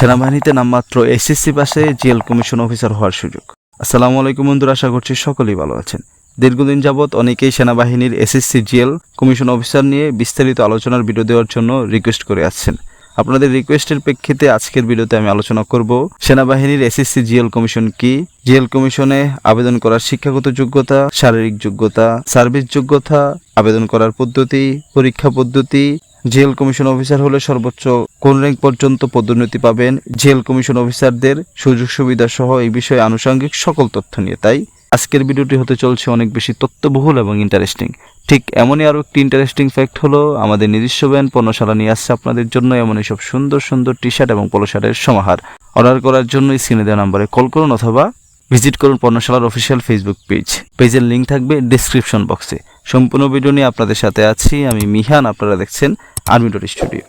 সেনাবাহিনীতে নামমাত্র এসএসসি পাশে জেল কমিশন অফিসার হওয়ার সুযোগ। আসসালামু আলাইকুম বন্ধুরা, আশা করছি সকলেই ভালো আছেন। দীর্ঘদিন যাবৎ অনেকেই সেনাবাহিনীর এসএসসি জেল কমিশন অফিসার নিয়ে বিস্তারিত আলোচনার ভিডিও দেওয়ার জন্য রিকোয়েস্ট করে আসছেন। আপনাদের রিকোয়েস্টের প্রেক্ষিতে আজকের ভিডিওতে আমি আলোচনা করব, সেনাবাহিনীর এসএসসি জিএল কমিশন কি? জিএল কমিশনে আবেদন করার শিক্ষাগত যোগ্যতা, শারীরিক যোগ্যতা সার্ভিস যোগ্যতা, আবেদন করার পদ্ধতি, পরীক্ষা পদ্ধতি জেল কমিশন অফিসার হলে সর্বোচ্চ কোন র্যাঙ্ক পর্যন্ত পদোন্নতি পাবেন? জেল কমিশন অফিসারদের সুযোগ সুবিধা সহ এই বিষয়ে আনুষঙ্গিক সকল তথ্য নিয়ে। তাই আজকের ভিডিওটি হতে চলছে অনেক বেশি তথ্যবহুল এবং ইন্টারেস্টিং ঠিক এমনই আরও একটি ইন্টারেস্টিং ফ্যাক্ট হলো, আমাদের নিজস্ব ব্যান্ড পণ্যশালা নিয়ে আসছে আপনাদের জন্য এমন সব সুন্দর সুন্দর টি শার্ট এবং পলো শার্টের সমাহার। অর্ডার করার জন্য স্ক্রিনে দেওয়া নাম্বারে কল করুন অথবা ভিজিট করুন পণ্যশালার অফিসিয়াল ফেসবুক পেজ পেজের লিঙ্ক থাকবে ডিসক্রিপশন বক্সে সম্পূর্ণ ভিডিও নিয়ে আপনাদের সাথে আছি, আমি মিহান, আপনারা দেখছেন আর্মিডোর স্টুডিও।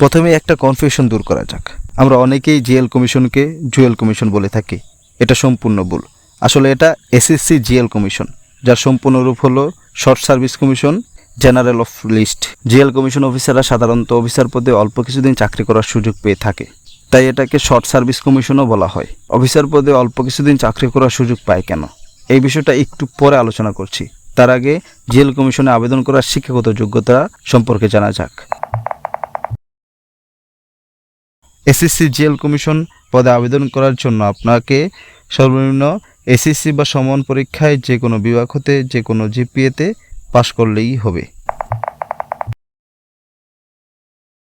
প্রথমে একটা কনফিউশন দূর করা যাক। আমরা অনেকেই জিএল কমিশনকে জুয়েল কমিশন বলে থাকি। এটা সম্পূর্ণ ভুল। আসলে এটা এসএসসি জিএল কমিশন, যার সম্পূর্ণ রূপ হলো short service commission, general of list. GL commission অফিসাররা সাধারণত অফিসার পদে অল্প কিছুদিন চাকরি করার সুযোগ পেয়ে থাকে। তাই এটাকে শর্ট সার্ভিস কমিশনও বলা হয়। অফিসার পদে অল্প কিছুদিন চাকরি করার সুযোগ পায় কেন? এই বিষয়টা একটু পরে আলোচনা করছি। তার আগে জেল কমিশনে আবেদন করার শিক্ষাগত যোগ্যতা সম্পর্কে জানা যাক। এসএসসি জেল কমিশন পদে আবেদন করার জন্য আপনাকে সর্বনিম্ন এসএসসি বা সমান পরীক্ষায় যে কোনো বিভাগ হতে, যে কোনো জিপিএতে পাশ করলেই হবে।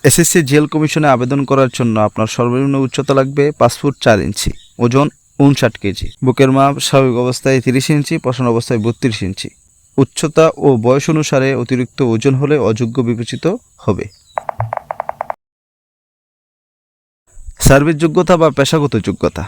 এসএসসি জেল কমিশনে আবেদন করার জন্য আপনার সর্বনিম্ন উচ্চতা লাগবে পাঁচ ফুট চার ইঞ্চি, ওজন উনষাট কেজি। বুকের মাপ স্বাভাবিক অবস্থায় তিরিশ ইঞ্চি, পশন অবস্থায় বত্রিশ ইঞ্চি। উচ্চতা ও বয়স অনুসারে অতিরিক্ত ওজন হলে অযোগ্য বিবেচিত হবে। সার্ভিস যোগ্যতা বা পেশাগত যোগ্যতা।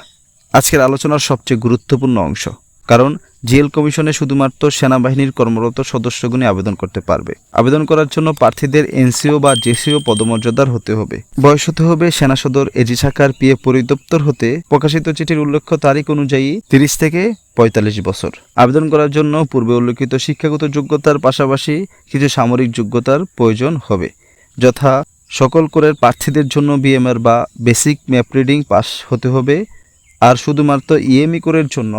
আজকের আলোচনার সবচেয়ে গুরুত্বপূর্ণ অংশ। কারণ জিএল কমিশনে শুধুমাত্র সেনাবাহিনীর কর্মরত সদস্যগণই আবেদন করতে পারবে। আবেদন করার জন্য প্রার্থীদের এনসিও বা জেসিও পদমর্যাদার হতে হবে। বয়স হতে হবে সেনা সদর এজি শাখার পিএ পরিদপ্তর হতে। প্রকাশিত চিঠির উল্লেখ্য তারিখ অনুযায়ী তিরিশ থেকে পঁয়তাল্লিশ বছর। আবেদন করার জন্য পূর্বে উল্লেখিত শিক্ষাগত যোগ্যতার পাশাপাশি কিছু সামরিক যোগ্যতার প্রয়োজন হবে, যথা সকল করের প্রার্থীদের জন্য বিএমআর বা বেসিক ম্যাপ রিডিং পাস হতে হবে। আর শুধুমাত্র ইএমই কোরের জন্য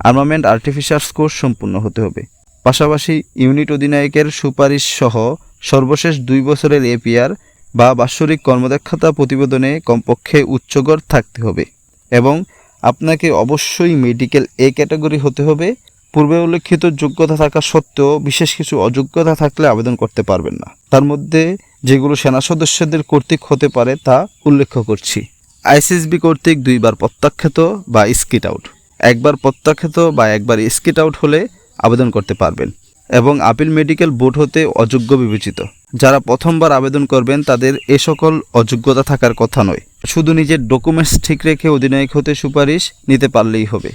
আর্মামেন্ট আর্টিফিশার্স কোর্স সম্পূর্ণ হতে হবে। পাশাপাশি ইউনিট অধিনায়কের সুপারিশ সহ সর্বশেষ দুই বছরের এপিআর বা বাৎসরিক কর্মদক্ষতা প্রতিবেদনে কমপক্ষে উচ্চগড় থাকতে হবে এবং আপনাকে অবশ্যই মেডিকেল এ ক্যাটাগরি হতে হবে। পূর্বে উল্লেখিত যোগ্যতা থাকা সত্ত্বেও বিশেষ কিছু অযোগ্যতা থাকলে আবেদন করতে পারবেন না। তার মধ্যে যেগুলো সেনা সদস্যদের কর্তৃক হতে পারে তা উল্লেখ করছি। আইসিএসবি কর্তৃক দুইবার প্রত্যাখ্যাত বা স্কিট আউট। একবার প্রত্যাখ্যাত বা একবার স্কিট আউট হলে আবেদন করতে পারবেন এবং আপিল মেডিকেল বোর্ড হতে অযোগ্য বিবেচিত। যারা প্রথমবার আবেদন করবেন, তাদের এ সকল অযোগ্যতা থাকার কথা নয়। শুধু নিজের ডকুমেন্টস ঠিক রেখে অধিনায়ক হতে সুপারিশ নিতে পারলেই হবে।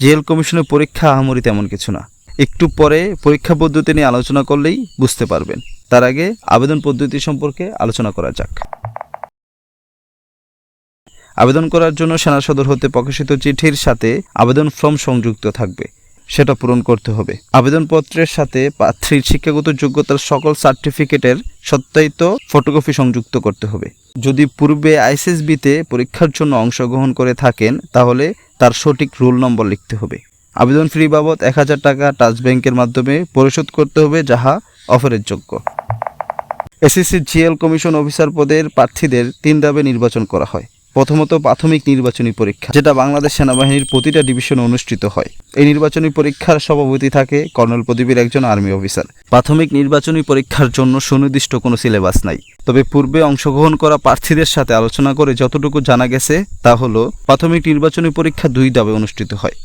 জেল কমিশনের পরীক্ষা আহামরি তেমন কিছু না। একটু পরে পরীক্ষা পদ্ধতি নিয়ে আলোচনা করলেই বুঝতে পারবেন। তার আগে আবেদন পদ্ধতি সম্পর্কে আলোচনা করা যাক। আবেদন করার জন্য সেনা সদর হতে প্রকাশিত চিঠির সাথে আবেদন ফর্ম সংযুক্ত থাকবে। সেটা পূরণ করতে হবে। আবেদনপত্রের সাথে প্রার্থীর শিক্ষাগত যোগ্যতার সকল সার্টিফিকেটের সত্যায়িত ফটোকপি সংযুক্ত করতে হবে। যদি পূর্বে আইসিএসবিতে পরীক্ষার জন্য অংশগ্রহণ করে থাকেন, তাহলে তার সঠিক রোল নম্বর লিখতে হবে। আবেদন ফি বাবদ এক হাজার টাকা টাচ ব্যাংকের মাধ্যমে পরিশোধ করতে হবে, যাহা অফারের যোগ্য এসএসসি জিএল কমিশন অফিসার পদের প্রার্থীদের তিন ধাপে নির্বাচন করা হয়। প্রথমত প্রাথমিক নির্বাচনী পরীক্ষা, যেটা বাংলাদেশ সেনাবাহিনীর প্রতিটা ডিভিশনে অনুষ্ঠিত হয়। এই নির্বাচনী পরীক্ষার সভাপতি থাকে কর্নেল পদবীর একজন আর্মি অফিসার। প্রাথমিক নির্বাচনী পরীক্ষার জন্য সুনির্দিষ্ট কোনো সিলেবাস নাই। তবে পূর্বে অংশগ্রহণ করা প্রার্থীদের সাথে আলোচনা করে যতটুকু জানা গেছে, তা হলো, প্রাথমিক নির্বাচনী পরীক্ষা দুই ধাপে অনুষ্ঠিত হয়।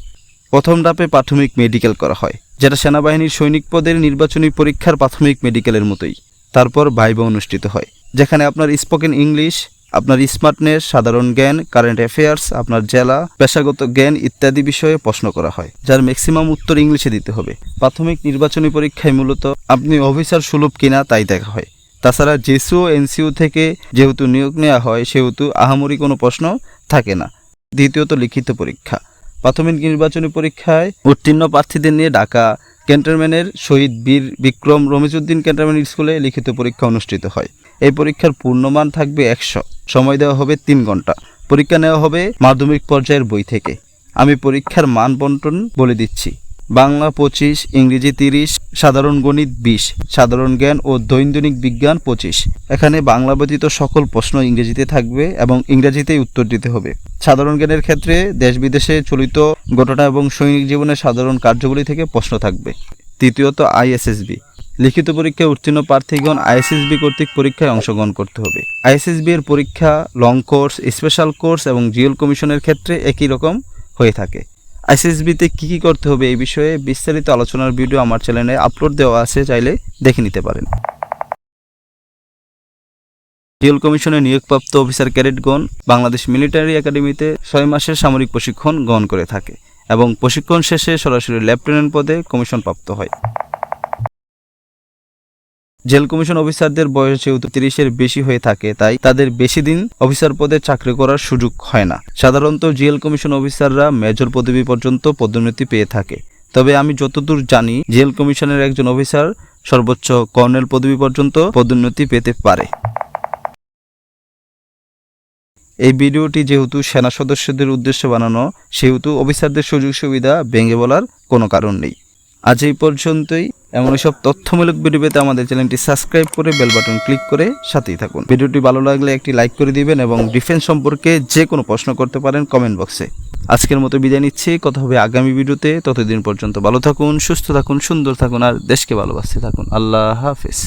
প্রথম ধাপে প্রাথমিক মেডিকেল করা হয়, যেটা সেনাবাহিনীর সৈনিক পদের নির্বাচনী পরীক্ষার প্রাথমিক মেডিকেলের মতোই। তারপর ভাইবা অনুষ্ঠিত হয়, যেখানে আপনার স্পোকেন ইংলিশ আপনার স্মার্টনেস, সাধারণ জ্ঞান কারেন্ট অ্যাফেয়ার্স আপনার জেলা, পেশাগত জ্ঞান ইত্যাদি বিষয়ে প্রশ্ন করা হয়, যার ম্যাক্সিমাম উত্তর ইংলিশে দিতে হবে। প্রাথমিক নির্বাচনী পরীক্ষায় মূলত আপনি অফিসার সুলভ কিনা তাই দেখা হয়। তাছাড়া জেসিও, এনসিও থেকে যেহেতু নিয়োগ নেওয়া হয়, সেহেতু আহামরি কোনো প্রশ্ন থাকে না। দ্বিতীয়ত লিখিত পরীক্ষা। প্রাথমিক নির্বাচনী পরীক্ষায় উত্তীর্ণ প্রার্থীদের নিয়ে ঢাকা ক্যান্টনমেন্টের শহীদ বীর বিক্রম রমিজউদ্দিন ক্যান্টনমেন্ট স্কুলে লিখিত পরীক্ষা অনুষ্ঠিত হয়। এই পরীক্ষার পূর্ণমান থাকবে একশো। সময় দেওয়া হবে তিন ঘণ্টা। পরীক্ষা নেওয়া হবে মাধ্যমিক পর্যায়ের বই থেকে। আমি পরীক্ষার মান বন্টন বলে দিচ্ছি। বাংলা পঁচিশ, ইংরেজি তিরিশ, সাধারণ গণিত বিশ, সাধারণ জ্ঞান ও দৈনন্দিন বিজ্ঞান পঁচিশ। এখানে বাংলা ব্যতীত সকল প্রশ্ন ইংরেজিতে থাকবে এবং ইংরেজিতেই উত্তর দিতে হবে। সাধারণ জ্ঞানের ক্ষেত্রে দেশ বিদেশে চলিত ঘটনা এবং সৈনিক জীবনের সাধারণ কার্যগুলি থেকে প্রশ্ন থাকবে। তৃতীয়ত আইএসএসবি। লিখিত পরীক্ষায় উত্তীর্ণ প্রার্থীগণ আইএসএসবি কর্তৃক পরীক্ষায় অংশগ্রহণ করতে হবে। আইএসএসবি এর পরীক্ষা লং কোর্স স্পেশাল কোর্স এবং জিএল কমিশনের ক্ষেত্রে একই রকম হয়ে থাকে। আইসিএসবিতে কী কী করতে হবে এই বিষয়ে বিস্তারিত আলোচনার ভিডিও আমার চ্যানেলে আপলোড দেওয়া আছে, চাইলে দেখে নিতে পারেন। জিএল কমিশনে নিয়োগপ্রাপ্ত অফিসার ক্যাডেটগণ বাংলাদেশ মিলিটারি একাডেমিতে ছয় মাসের সামরিক প্রশিক্ষণ গ্রহণ করে থাকে এবং প্রশিক্ষণ শেষে সরাসরি লেফটেন্যান্ট পদে কমিশন প্রাপ্ত হয়। জেল কমিশন অফিসারদের বয়স যেহেতু তিরিশের বেশি হয়ে থাকে, তাই তাদের বেশি দিন অফিসার পদে চাকরি করার সুযোগ হয় না। সাধারণত জেল কমিশন অফিসাররা মেজর পদবি পর্যন্ত পদোন্নতি পেয়ে থাকে। তবে আমি যতদূর জানি, জেল কমিশনের একজন অফিসার সর্বোচ্চ কর্নেল পদবি পর্যন্ত পদোন্নতি পেতে পারে। এই ভিডিওটি যেহেতু সেনা সদস্যদের উদ্দেশ্যে বানানো, সেহেতু অফিসারদের সুযোগ সুবিধা ভেঙে বলার কোনো কারণ নেই। আজ এই পর্যন্তই। এমন সব তথ্যমূলক ভিডিও পেতে আমাদের চ্যানেলটি সাবস্ক্রাইব করে বেল বাটন ক্লিক করে সাথেই থাকুন। ভিডিওটি ভালো লাগলে একটি লাইক করে দিবেন এবং ডিফেন্স সম্পর্কে যে কোনো প্রশ্ন করতে পারেন কমেন্ট বক্সে আজকের মতো বিদায় নিচ্ছি। কথা হবে আগামী ভিডিওতে ততদিন পর্যন্ত ভালো থাকুন, সুস্থ থাকুন, সুন্দর থাকুন, আর দেশকে ভালোবাসতে থাকুন। আল্লাহ হাফিজ।